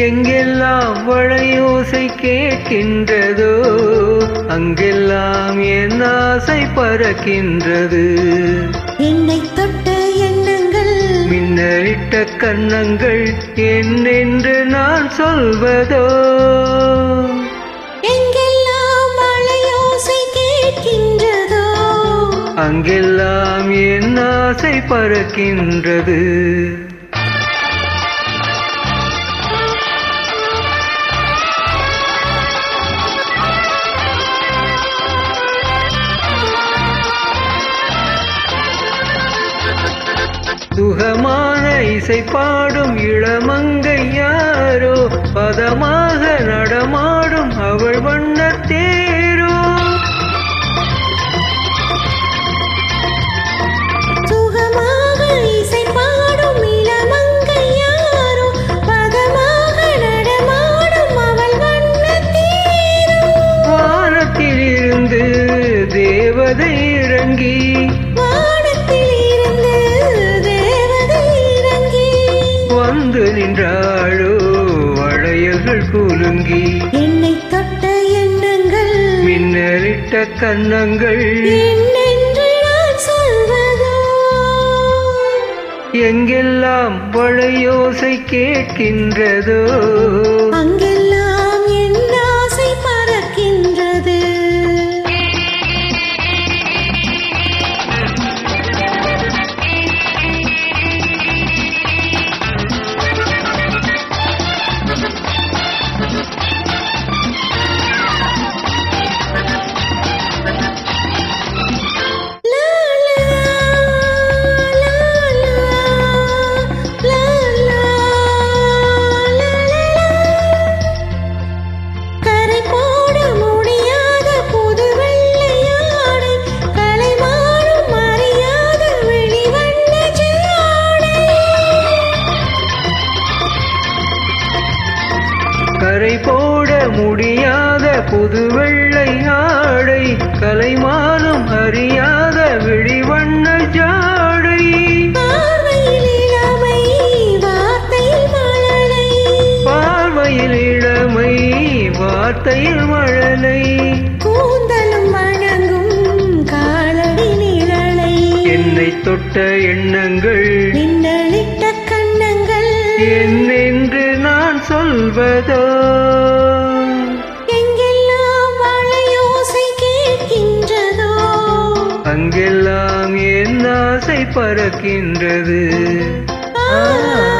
எங்கெல்லாம் வளையோசை கேட்கின்றதோ அங்கெல்லாம் என் ஆசை பறக்கின்றது. என்னை தொட்ட எண்ணங்கள். மின்னலிட்ட கன்னங்கள் என்னென்று நான் சொல்வதோ. எங்கெல்லாம் மழையோசை கேட்கின்றதோ. அங்கெல்லாம் என் ஆசை பறக்கின்றது. சுகமான இசை பாடும் இளமங்கை யாரோ? பதமாக நடமாடும் அவள் வண்ண தேரோ? சுகமாக இசை பாடும் இளமங்கை யாரோ? பதமாக நடமாடும் அவள் வண்ணத்தேரோ தேவதை இறங்கி வந்து நின்றாளோ வளையல்கள் குலுங்கி. என்னை தொட்ட எண்ணங்கள் மின்னலிட்ட கன்னங்கள். எங்கெல்லாம் வளையோசை கேட்கின்றதோ? அங்கெல்லாம் கரை போட முடியாத புது வெள்ளை ஆடை கலைமானும் அறியாத விழிவண்ண ஜாடை. பார்வையில் இளமை வார்த்தையில் மழலை என்னை தொட்ட எண்ணங்கள் கண்ணங்கள் நான் சொல்வதோ? எங்கெல்லாம் வளையோசை கேட்கின்றதோ? அங்கெல்லாம் என் ஆசை பறக்கின்றது. ஆ.